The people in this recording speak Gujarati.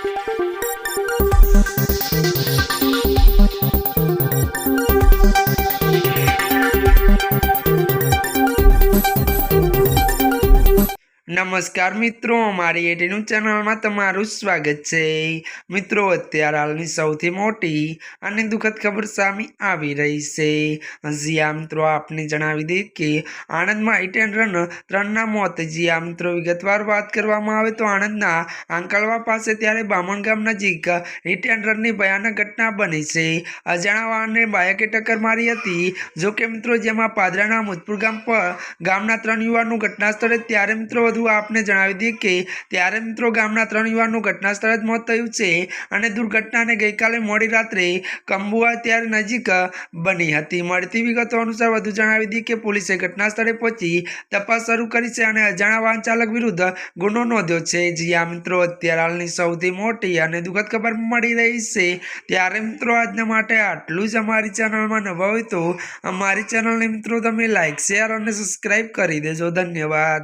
Thank you. નમસ્કાર મિત્રો, અમારી એટીનું ચેનલમાં તમારું સ્વાગત છે. મિત્રો, અત્યારે હાલની સૌથી મોટી અને દુઃખદ ખબર સામે આવી રહી છે. જીયા મિત્રો, આપને જણાવી દઈએ કે આણંદમાં હિટ એન્ડ રન ત્રણના મોત. જીયા મિત્રો, વિગતવાર વાત કરવામાં આવે તો આણંદના આંકલવા પાસે ત્યારે બામણ ગામ નજીક હિટ એન્ડ રનની ભયાનક ઘટના બની છે. અજાણા વાહનને બાયકે ટક્કર મારી હતી. જોકે, મિત્રો, જેમાં પાદરાના મુજપુર ગામ પર ગામના ત્રણ યુવાનો ઘટના સ્થળે ત્યારે, મિત્રો વધુ આપને જણાવી દઈએ કે ત્યારે મિત્રો ગામના ત્રણ યુવાનનું ઘટના સ્થળે જ મોત થયું છે અને દુર્ઘટનાને ગઈકાલે મોડી રાત્રે કંબુઆ ત્યારે નજીક બની હતી. મળતી વિગતો અનુસાર વધુ જણાવી દઈએ કે પોલીસે ઘટના સ્થળે પહોંચી તપાસ શરૂ કરી છે અને અજાણા વાહન ચાલક વિરુદ્ધ ગુનો નોંધ્યો છે. જ્યાં મિત્રો, અત્યારે હાલની સૌથી મોટી અને દુઃખદ ખબર મળી રહી છે. ત્યારે મિત્રો, આજના માટે આટલું જ અમારી ચેનલમાં નવા હોય તો અમારી ચેનલને મિત્રો તમે લાઈક, શેર અને સબસ્ક્રાઈબ કરી દેજો. ધન્યવાદ.